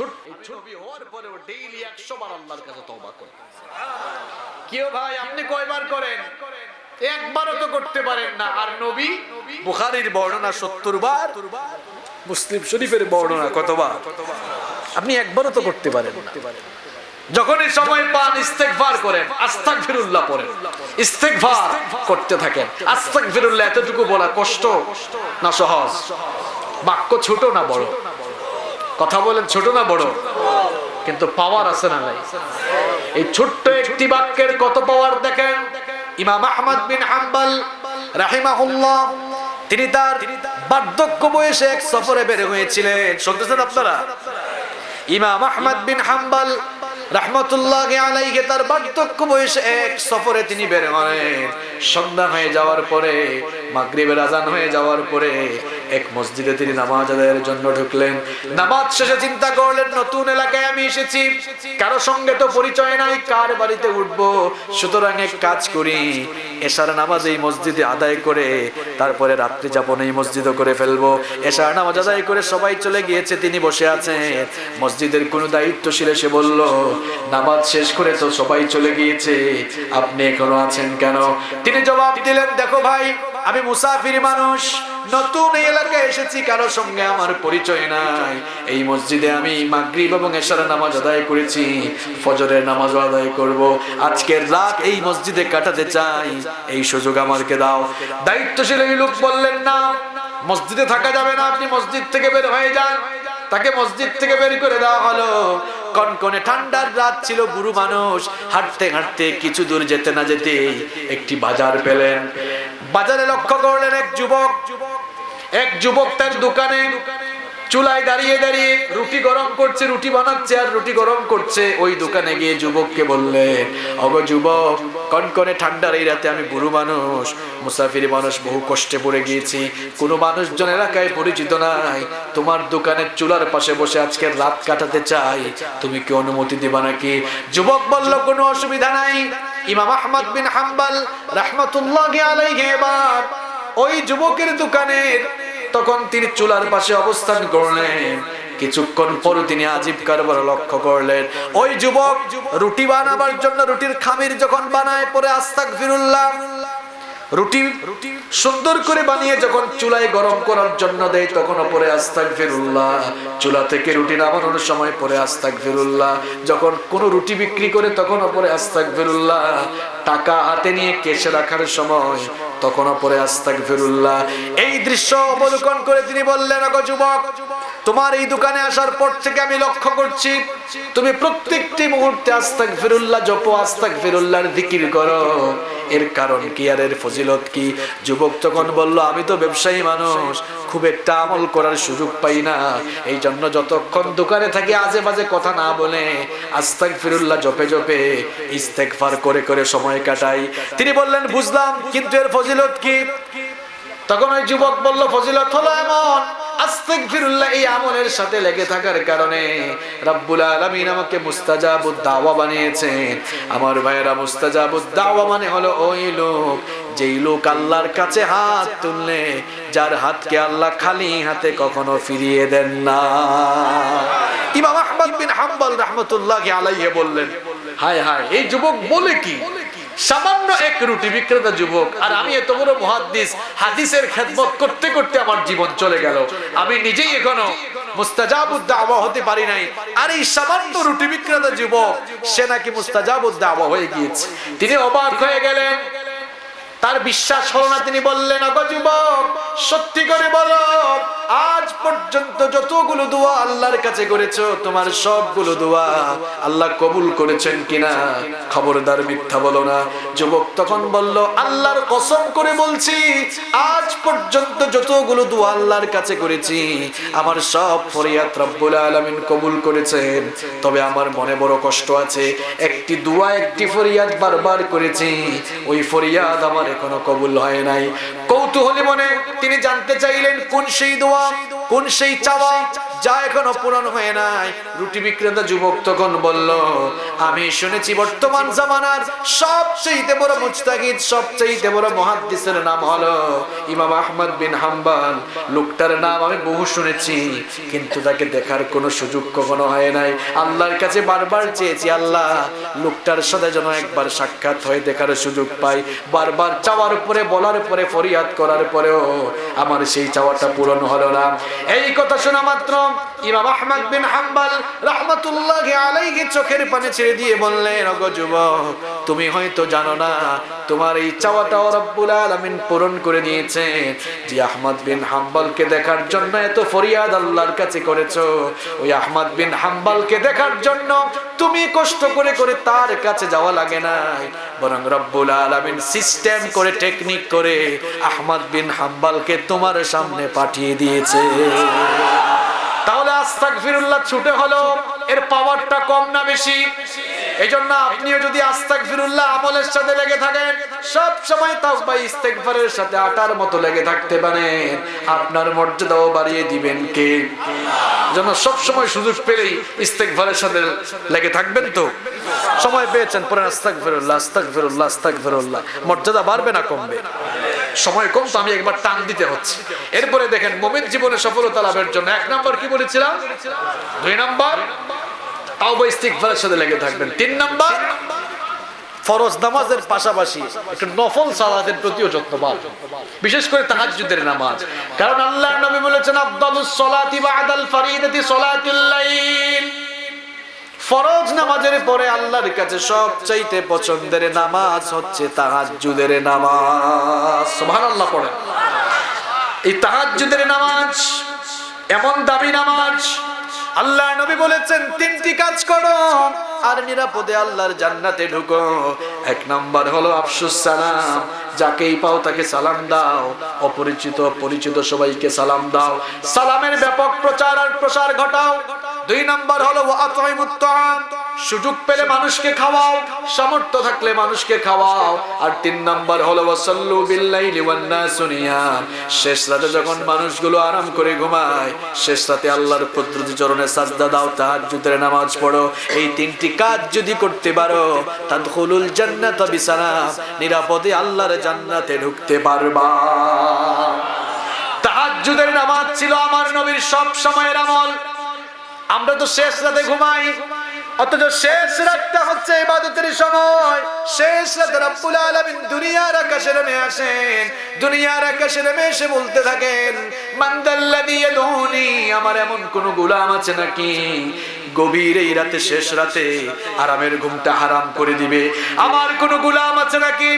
ছোট এই ছবি হওয়ার পরেও ডেইলি একশো বার আল্লাহর কাছে তওবা করে। কেউ ভাই আপনি কয়বার করেন? একবারও তো করতে পারেন না। আর নবী বুখারীর বর্ণনা সত্তর বার মুসলিম শরীফের বর্ণনা কতবার? আপনি একবারও তো করতে পারেন যখনই সময় পান ইস্তেগফার করেন আস্তাগফিরুল্লাহ পড়েন। ইস্তেগফার করতে থাকেন। আস্তাগফিরুল্লাহ এতটুকু বলা কষ্ট না সহজ। বাক্য ছোট না বড়। কথা বলেন ছোট না বড়? কিন্তু পাওয়ার আছে না নাই। এই ছোট্ট একটি বাক্যের কত পাওয়ার দেখেন? ইমাম আহমদ বিন হাম্বল, রাহিমাহুল্লাহ, তিনি তার বার্ধক্য বয়সে এক সফরে বের হয়েছিলেন। শুনতেছেন আপনারা? ইমাম আহমদ বিন হাম্বাল, রহমতুল্লাহ আলাইকে তার বার্ধক্য বয়সে এক সফরে তিনি বের হলেন। সন্ধ্যা হয়ে যাওয়ার পরে, মাগরিবের আজান হয়ে যাওয়ার পরে এক মসজিদে তিনি নামাজ আদায়ের জন্য ঢুকলেন। নামাজ শেষে চিন্তা করলেন, নতুন এলাকায় আমি এসেছি। কারও সঙ্গে তো পরিচয় নাই, কার বাড়িতে উঠবো? সুতরাং এক কাজ করি। এশার নামাজ এই মসজিদে আদায় করে, তারপরে রাত্রি যাপন এই মসজিদও করে ফেলব। এশার নামাজ আদায় করে সবাই চলে গিয়েছে, তিনি বসে আছেন। মসজিদের কোনো দায়িত্বশীল এসে বলল, নামাজ শেষ করে তো সবাই চলে গিয়েছে। আপনি এখনও আছেন কেন? তিনি জবাব দিলেন, দেখো ভাই, আমি মুসাফির মানুষ। নতুন এই এলাকায় এসেছি, কারও সঙ্গে আমার পরিচয় নাই। এই মসজিদে আমি মাগরিব এবং এশার নামাজ আদায় করেছি, ফজরের নামাজ আদায় করব। আজকের রাত এই মসজিদে কাটাতে চাই, এই সুযোগ আমাকে দাও। দায়িত্বশীল এই লোক বললেন, না, মসজিদে থাকা যাবে না, আপনি মসজিদ থেকে বের হয়ে যান। তাকে মসজিদ থেকে বের করে দেওয়া হলো। কনকনে ঠান্ডার রাত ছিল, বুড়ো মানুষ। হাঁটতে হাঁটতে কিছু দূর যেতে না যেতে একটি বাজার পেলেন। বাজারে লক্ষ্য করলেন এক যুবক যুবক। এক যুবক তার দোকানে চুলায় দাঁড়িয়ে দাঁড়িয়ে রুটি গরম করছে, রুটি বানাচ্ছে আর রুটি গরম করছে। ওই দোকানে গিয়ে যুবককে বললে, অগ যুবক, কনকনে ঠান্ডার এই রাতে আমি বুড়ো মানুষ, মুসাফির মানুষ বহু কষ্টে পড়ে গিয়েছি। কোনো মানুষজন এলাকায় পরিচিত নাই। তোমার দোকানের চুলার পাশে বসে আজকে রাত কাটাতে চাই। তুমি কি অনুমতি দিবা নাকি? যুবক বলল, কোনো অসুবিধা নাই। ইমাম আহমদ বিন হাম্বাল রাহমাতুল্লাহ আলাইহি এবার ওই যুবকের দোকানের তখন তিনি চুলার পাশে অবস্থান করলেন। কিছুক্ষণ পর তিনি আজিব কারবার লক্ষ্য করলেন। ওই যুবক রুটি বানাবার জন্য রুটির খামির যখন বানায়, পরে আস্তাক ফিরুল্লাহ রুটি রুটি সুন্দর করে বানিয়ে যখন চুলায় গরম করার জন্য দেয়, তখন পরে আস্তাক ফেরুল্লাহ চুলা থেকে রুটি নামানোর সময় পরে আস্তাক ফিরুল্লাহ যখন কোনো রুটি বিক্রি করে, তখন পরে আস্তাক ফিরুল্লাহ টাকা হাতে নিয়ে কেসে রাখার সময়, তখন পরে আস্তাক ফিরুল্লাহ এই দৃশ্য অবলোকন করে তিনি বললেন অগ যুবক, তোমার এই দোকানে আসার পর থেকে আমি লক্ষ্য করছি, তুমি প্রত্যেকটি মুহূর্তে আস্তাক ফেরুল্লাহ জপ আস্তাক ফিরুল্লাহর জিকির করো। এর কারণ কি আর এর ফজিলত কি? যুবক তখন বলল, আমি তো ব্যবসায়ী মানুষ, খুব একটা আমল করার সুযোগ পাই না। এই জন্য যতক্ষণ দোকানে থাকি আজে বাজে কথা না বলে আস্তাক ফিরুল্লাহ জপে জপে ইস্তেকফার করে করে সময় কাটাই। তিনি বললেন, বুঝলাম, কিন্তু এর ফজিলত কি? তখন ওই যুবক বলল, ফজিলত হলো এমন আস্তাগফিরুল্লাহ এই আমলের সাথে লেগে থাকার কারণে রব্বুল আলামিন আমাকে মুস্তাজাবুদ দাওয়া বানিয়েছেন। আমার ভাইয়েরা, মুস্তাজাবুদ দাওয়া মানে হলো ওই লোক যেই লোক আল্লাহর কাছে হাত তুললে, যার হাতকে আল্লাহ খালি হাতে কখনো ফিরিয়ে দেন না। ইমাম আহমদ বিন হাম্বল রাহমাতুল্লাহি আলাইহি বললেন, হায় হায়, এই যুবক বলে কি? সামান্য এক রুটি বিক্রেতা যুবক, আর আমি এত বড় মহাদ্দিস, হাদিসের খেদমত করতে করতে আমার জীবন চলে গেল। আমি নিজেই এখনও মুস্তাজাবুদ হতে পারি নাই। আর এই সামান্য রুটি বিক্রেতা যুবক, সে নাকি মুস্তাজাবুদ দাওয়া হয়ে গিয়েছে। তিনি অবাক হয়ে গেলেন। তার বিশ্বাস হলো না, তিনি বললেন, অগ যুবক, সত্যি করে বলো পর্যন্ত যতগুলো দোয়া আল্লাহর কাছে করেছ, তোমার সবগুলো দোয়া আল্লাহ কবুল করেছেন কিনা? খবরদার মিথ্যা বলো না। যুবক তখন বলল, আল্লাহর কসম করে বলছি, আজ পর্যন্ত যতগুলো দোয়া আল্লাহর কাছে করেছি, আমার সব ফরিয়াদ রব্বুল আলামিন কবুল করেছেন। তবে আমার মনে বড় কষ্ট আছে, একটি দোয়া, একটি ফরিয়াদ বারবার করেছি, ওই ফরিয়াদ আমার এখনও কবুল হয় নাই। কৌতূহলী মনে তিনি জানতে চাইলেন, কোন সেই দোয়া? কোন সেই চাওয়া যা এখনও পূরণ হয় নাই। রুটি বিক্রেতা যুবক তখন বলল, আমি শুনেছি বর্তমান জামানার সবচেয়ে বড় মুজতাহিদ সবচেয়ে বড় মুহাদ্দিসের নাম হলো ইমাম আহমদ বিন হাম্বাল। লোকটার নাম আমি বহু শুনেছি, কিন্তু তাকে দেখার কোনো সুযোগ কখনো হয় নাই। আল্লাহর কাছে বারবার চেয়েছি, আল্লাহ, লোকটার সাথে যেন একবার সাক্ষাৎ হয়ে, দেখার সুযোগ পাই। বারবার চাওয়ার পরে, বলার পরে, ফরিয়াদ করার পরেও আমার সেই চাওয়াটা পূরণ হলো না। এই কথা শোনা মাত্র ইমাম আহমদ বিন হাম্বাল রাহমাতুল্লাহ চোখের পানি ছেড়ে দিয়ে বললেন যুবক, তুমি হয়তো জানো না, তোমার এই রব্বুল পূরণ করে যে আহমদ বিন হাম্বালকে দেখার জন্য এত ফরিয়াদ আল্লাহর কাছে ওই আহমদ বিন হাম্বালকে দেখার জন্য তুমি কষ্ট করে করে তার কাছে যাওয়া লাগে নাই। বরং রব্বুল আলামিন সিস্টেম করে, টেকনিক করে আহমদ বিন হাম্বালকে তোমার সামনে পাঠিয়ে দিয়েছে। তাহলে আস্তাগফিরুল্লাহ ছুটে হলো, এর পাওয়ারটা কম না বেশি? এই জন্য আপনিও যদি আস্তাগফিরুল্লাহ আমলের সাথে লেগে থাকেন, সব সময় তাওবা ইস্তেগফারের সাথে আটার মতো লেগে থাকতে পারেন। আপনার মর্যাদাও বাড়িয়ে দিবেন কে? যেন সব সময় সুযোগ পেলেই ইস্তেগফারের সাথে লেগে থাকবেন তো? সময় পেয়েছেন পরে আস্তাগফিরুল্লাহ আস্তাগফিরুল্লাহ আস্তাগফিরুল্লাহ। মর্যাদা বাড়বে না কমবে। সময় কম তো আমি একবার টান দিতে হচ্ছে। এরপরে দেখেন, মোমিন জীবনে সফলতা লাভের জন্য এক নাম্বার কি বলেছিলাম? দুই নাম্বার? তাওবা, ইস্তিগফারের সাথে লেগে থাকবেন। তিন নাম্বার? ফরজ নামাজের পাশাপাশি একটু নফল সালাতের প্রতিও যত্নবান। বিশেষ করে তাহাজ্জুদের নামাজ। কারণ আল্লাহ নবী বলেছেন, আফদালুস সালাতি বাদাল ফারিদাতি সালাতুল লাইল। ফরজ নামাজের পরে আল্লাহর কাছে সবচাইতে পছন্দের নামাজ হচ্ছে তাহাজ্জুদের নামাজ। সুবহানাল্লাহ পড়ে এই তাহাজ্জুদের নামাজ, এমন দাবি নামাজ, আল্লাহ নবী বলেছেন, তিনটি কাজ করো, আর নিরাপদে আল্লাহর জান্নাতে ঢুকো। এক নাম্বার হলো, আফসুস সালাম, যাকেই পাও তাকে সালাম দাও, অপরিচিত পরিচিত সবাইকে সালাম দাও। সালামের ব্যাপক প্রচার আর প্রসার ঘটাও। দুই নাম্বার হলো সুযোগ পেলে মানুষকে খাওয়াও, সামর্থ্য থাকলে মানুষকে খাওয়াও। আর তিন নাম্বার হলো শেষ রাতে যখন মানুষগুলো আরাম করে ঘুমায়, শেষ রাতে আল্লাহর কুদরতি চরণে সাজদা দাও, তাহাজ্জুদের নামাজ পড়ো। এই তিনটি কাজ যদি করতে পারো, তাদখুলুল জান্নাতা বিসালাম। নিরাপদে আল্লাহর জান্নাতে ঢুকতে পারবা। তাহাজ্জুদের নামাজ ছিল আমার নবীর সব সময়ের আমল। আমরা তো শেষ রাতে ঘুমাই। অথচ শেষ রাতটা হচ্ছে ইবাদতের সময়। শেষ রাতে রব্বুল আলামিন দুনিয়ার আকাশে নেমে আসেন। দুনিয়ার আকাশে নেমে এসে বলতে থাকেন মান্দাল্লাযী ইয়াদুনি আমার এমন কোন গোলাম আছে নাকি? গভীর এই রাতে, শেষ রাতে আরামের ঘুমটা হারাম করে দিবে। আমার কোন গোলাম আছে নাকি?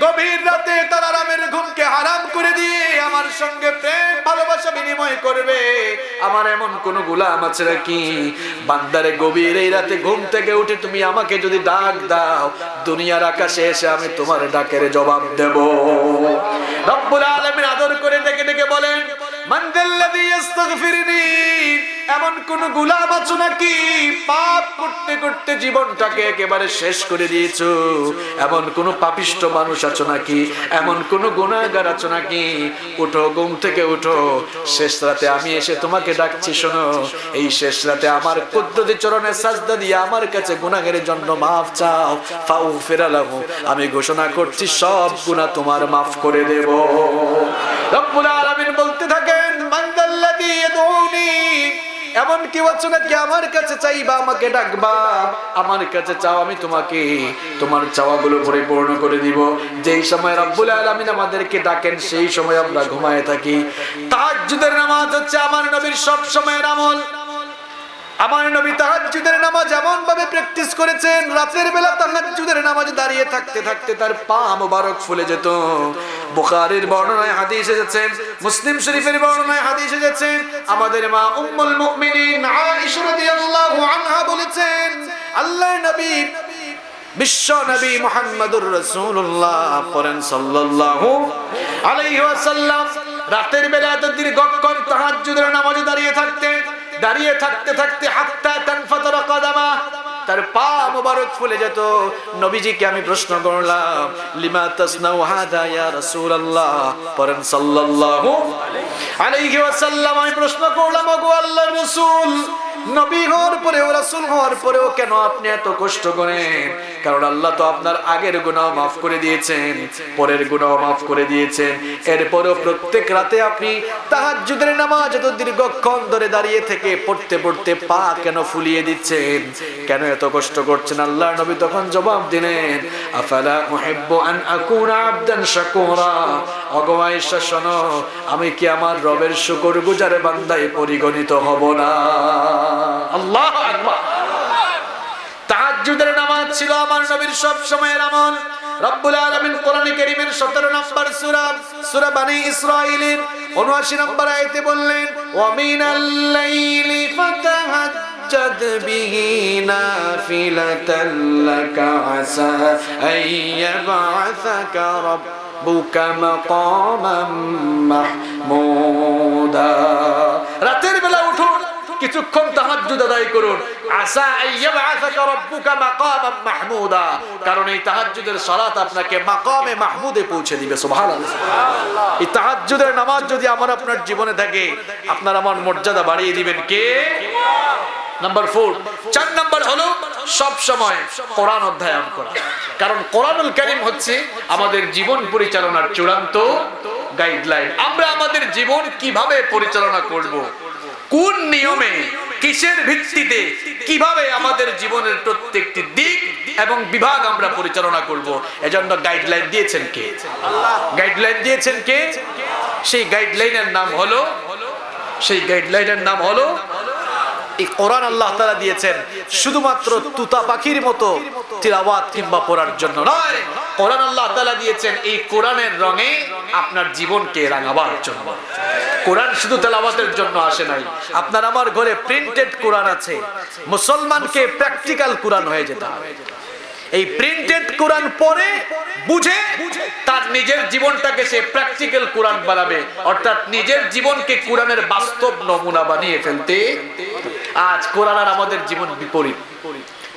গভীর রাতে তার আরামের ঘুমকে হারাম করে দিয়ে আমার সঙ্গে প্রেম ভালোবাসা বিনিময় করবে। আমার এমন কোন গুলাম আছে নাকি? বান্দারে গভীর এই রাতে ঘুম থেকে উঠে তুমি আমাকে যদি ডাক দাও, দুনিয়ার আকাশে এসে আমি তোমার ডাকের জবাব দেব। রব্বুল আলামিন আদর করে ডেকে ডেকে বলেন এমন কোন গোলাম আছো নাকি পাপ করতে করতে জীবনটাকে একেবারে শেষ করে দিয়েছ। এমন কোন পাপিষ্ট মানুষ আছো নাকি? এমন কোন গুণাগার আছো নাকি? উঠো, ঘুম থেকে উঠো। শেষ রাতে আমি এসে তোমাকে ডাকছি, শোনো। এই শেষ রাতে আমার কুদ্রতি চরণে সাজদা দিয়ে আমার কাছে গুনাহের জন্য মাফ চাও। ফাউ ফেরালাহু আমি ঘোষণা করছি, সব গুনাহ তোমার মাফ করে দেব। রব্বুল আলামিন বলতে ইয়াদউনি এমন কি হচ্ছে নাকি? আমার কাছে চাইবা, আমাকে ডাকবা। আমার কাছে চাও, আমি তোমাকে তোমার চাওয়াগুলো পরিপূর্ণ করে দিব। যেই সময় রব্বুল আলামিন আমাদেরকে ডাকেন, সেই সময় আমরা ঘুমায় থাকি। তাহাজ্জুদের নামাজ হচ্ছে আমার নবীর সব সময়ের আমল। আমার নবী তাহাজ্জুদের নামাজ এমন ভাবে প্র্যাকটিস করেছেন, রাতের বেলা তাহাজ্জুদের নামাজে দাঁড়িয়ে থাকতে থাকতে তার পা মোবারক ফুলে যেত। বুখারীর বর্ণনায় হাদিস এসেছে, মুসলিম শরীফের বর্ণনায় হাদিস এসেছে, আমাদের মা উম্মুল মুমিনিন আয়েশা রাদিয়াল্লাহু আনহা বলেছেন, আল্লাহর নবী, বিশ্ব নবী মুহাম্মদুর রাসূলুল্লাহ পড়েন সাল্লাল্লাহু আলাইহি ওয়াসাল্লাম। রাতের বেলা এত দীর্ঘক্ষণ তাহাজ্জুদের নামাজে দাঁড়িয়ে থাকতেন দাঁড়িয়ে থাকতে থাকতে হাত্তা তানফাতার কদামা, তার পা মোবারক ফুলে যেত। নবীজিকে আমি প্রশ্ন করলাম, লিমা তাসনাউ হাদা ইয়া রাসূলুল্লাহ? পরম সাল্লাল্লাহু আলাইহি ওয়াসাল্লাম আমি প্রশ্ন করলাম, ওগো আল্লাহর রাসূল নবী হওয়ার পরেও, রাসূল হওয়ার পরেও কেন আপনি এত কষ্ট করেন? কারণ আল্লাহ তো আপনার আগের গুনাহ মাফ করে দিয়েছেন, পরের গুনাহ মাফ করে দিয়েছেন। এরপরেও প্রত্যেক রাতে আপনি তাহাজ্জুদের নামাজ এত দীর্ঘক্ষণ ধরে দাঁড়িয়ে থেকে পড়তে পড়তে পা কেন ফুলিয়ে দিচ্ছেন? কেন এত কষ্ট করছেন? আল্লাহ নবী তখন জবাব দিলেন, আফালা উহিব্বু আন আকুনা আবদান শাকুরা? আয়েশা শোনো, আমি কি আমার রবের শুকর গুজারে বান্দায় পরিগণিত হব না? আল্লাহ আকবার। তাহাজ্জুদের নামাজ ছিল আমার নবীর সব সময়ের আমল। রব্বুল আলামিন কোরআনে কারীমের 17 নম্বর সূরা সূরা বনি ইসরাঈলের 79 নম্বর আয়াতে বললেন, ওয়া মিনাল লাইলি নাফিলাতাল লাকা আসা আইয়াবআসাকা রাতের বেলা উঠুন, কিছুক্ষণ তাহাজ্জুদ আদায় করুন। মাহমুদা। কারণ এই তাহাজ্জুদের আপনাকে মাহমুদে পৌঁছে দিবে নামাজ যদি আমার আপনার জীবনে থাকে, আপনার আমার মর্যাদা বাড়িয়ে দিবেন কে? নাম্বার ফোর চার নাম্বার হলো সব সময় কোরআন অধ্যয়ন করা। কারণ কোরআনুল কারীম হচ্ছে আমাদের জীবন পরিচালনার চূড়ান্ত গাইডলাইন আমরা আমাদের জীবন কীভাবে পরিচালনা করব? কোন নিয়মে, কিসের ভিত্তিতে, কীভাবে আমাদের জীবনের প্রত্যেকটি দিক এবং বিভাগ আমরা পরিচালনা করব? এজন্য গাইডলাইন দিয়েছেন কে? গাইডলাইন দিয়েছেন কে? সেই গাইডলাইনের নাম হলো সেই গাইডলাইনের নাম হলো এই কোরআন আল্লাহ তারা দিয়েছেন শুধুমাত্র তুতা পাখির মতো তিলাওয়াত কিংবা পড়ার জন্য নয়। কোরআন আল্লাহ তালা দিয়েছেন এই কোরআনের রঙে আপনার জীবনকে রাঙাবার জন্য। কোরআন শুধু তেলাওয়াতের জন্য আসে নাই। আপনার আমার ঘরে প্রিন্টেড কোরআন আছে। মুসলমানকে প্র্যাকটিক্যাল কোরআন হয়ে যেতে হবে। এই প্রিন্টেড কোরআন পড়ে, বুঝে, তার নিজের জীবনটাকে সে প্র্যাকটিক্যাল কোরআন বানাবে। অর্থাৎ নিজের জীবনকে কোরআনের বাস্তব নমুনা বানিয়ে ফেলতে। আজ কোরআন আর আমাদের জীবন বিপরীত।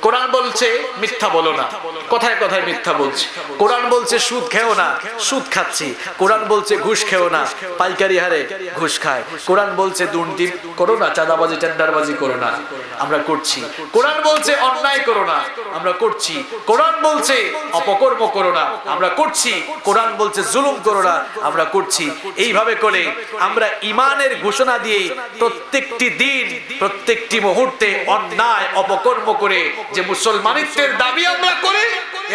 কোরআন বলছে, মিথ্যা বলো না। কথায় কথায় মিথ্যা বলছে। কোরআন বলছে, সুদ খেও না, সুদ খাচ্ছি। কোরআন বলছে, ঘুষ খেও না, পাইকারি হারে ঘুষ খায়। কোরআন বলছে, দুর্নীতি করো না, চাঁদাবাজি, টেন্ডারবাজি করো না। আমরা করছি। কোরআন বলছে, অন্যায় করো না। আমরা করছি। কোরআন বলছে, অপকর্ম করো না। আমরা করছি। কোরআন বলছে, জুলুম করো না। আমরা করছি। এইভাবে করে আমরা ইমানের ঘোষণা দিয়ে প্রত্যেকটি দিন, প্রত্যেকটি মুহূর্তে অন্যায়, অপকর্ম করে যে মুসলমানিত্বের দাবি আমরা করি,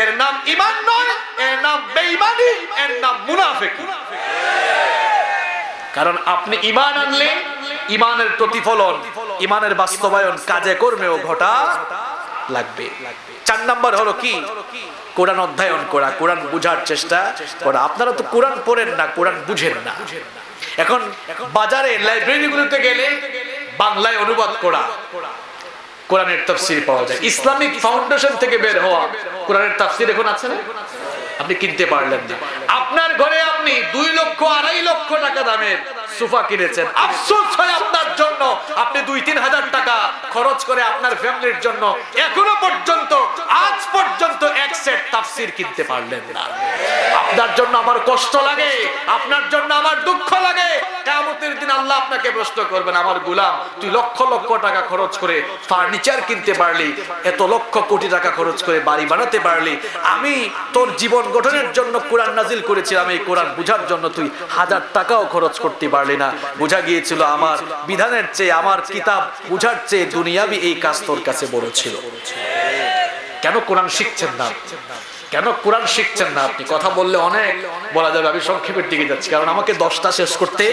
এর নাম ইমান নয়, এর নাম বেঈমানি, এর নাম মুনাফিকি। কারণ আপনি ইমান আনলে ইমানের প্রতিফলন ইমানের বাস্তবায়ন কাজে কর্মেও ঘটা লাগবে। চার নাম্বার হলো কি? কোরআন অধ্যয়ন করা, কোরআন বুঝার চেষ্টা করা। আপনারা তো কোরআন পড়েন না, কোরআন বুঝেন না। এখন বাজারে লাইব্রেরিগুলোতে গেলে বাংলায় অনুবাদ করা, কোরআনের তাফসির পাওয়া যায়। ইসলামিক ফাউন্ডেশন থেকে বের হওয়া, কোরআনের তাফসির এখন আছে না? আপনি কিনতে পারলেন না। আপনার ঘরে আপনি দুই লক্ষ, আড়াই লক্ষ টাকা দামের সোফা কিনেছেন। আফসোস হয় আপনার জন্য। আপনি দুই, তিন হাজার টাকা খরচ করে আপনার ফ্যামিলির জন্য এখনও পর্যন্ত, আজ পর্যন্ত এক সেট তাফসির কিনতে পারলেন না। আপনার জন্য আমার কষ্ট লাগে, আপনার জন্য আমার দুঃখ লাগে। কিয়ামতের দিন আল্লাহ আপনাকে প্রশ্ন করবেন, আমার গোলাম, তুই লক্ষ লক্ষ টাকা খরচ করে ফার্নিচার কিনতে পারলি, এত লক্ষ কোটি টাকা খরচ করে বাড়ি বানাতে পারলি। আমি তোর জীবন গঠনের জন্য কোরআন নাজিল করেছিলাম এই কোরআন বুঝার জন্য তুই হাজার টাকাও খরচ করতে পারলি না। বোঝা গিয়েছিল আমার বিধানের চেয়ে, আমার কিতাব বুঝার চেয়ে দুনিয়াবি এই কাজ তোর কাছে বড় ছিল। কেন কোরআন শিখছেন না? কেন কোরআন শিখছেন না আপনি? কথা বললে অনেক বলা যাবে, আমি সংক্ষেপের দিকে যাচ্ছি, কারণ আমাকে দশটা শেষ করতে।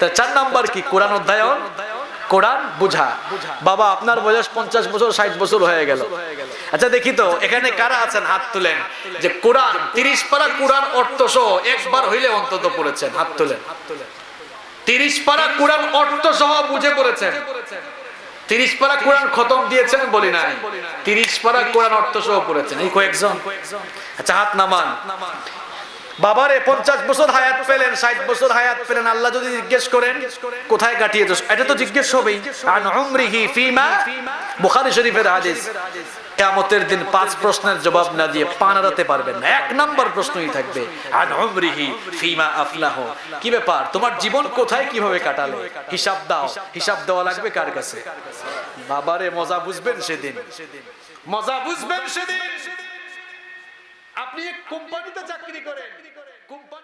তা চার নাম্বার কি? কোরআন অধ্যয়ন, কোরআন বুঝা। বাবা, আপনার বয়স পঞ্চাশ বছর, ষাট বছর হয়ে গেল। আচ্ছা দেখি তো, এখানে কারা আছেন? হাত তুলেন। যে কোরআন, তিরিশ পারা কোরআন অর্থ সহ একবার হইলে অন্তত পড়েছেন। হাত তুলেন। তিরিশ পারা কোরআন অর্থ সহ বুঝে পড়েছেন তিরিশ পারা কোরআন খতম দিয়েছেন বলি নাই। তিরিশ পারা কোরআন অর্থ সহ পড়েছেন। এই কয়েকজন। আচ্ছা হাত নামান। বাবারে, পঞ্চাশ বছর হায়াত পেলেন, ষাট বছর হায়াত পেলেন। আল্লাহ যদি জিজ্ঞেস করেন, কোথায় কাটিয়ে এটা তো জিজ্ঞেস হবেই। শরীফের হাদিস। কিয়ামতের দিন পাঁচ প্রশ্নের জবাব না দিয়ে পানারাতে পারবেন না। এক নাম্বার প্রশ্নই থাকবে কি ব্যাপার? তোমার জীবন কোথায় কীভাবে কাটালে? হিসাব দাও। হিসাব দেওয়া লাগবে কার কাছে? বাবারে, মজা বুঝবেন সেদিন। মজা বুঝবেন সেদিন। আপনি কোম্পানিতে চাকরি করেন। কোম্পানি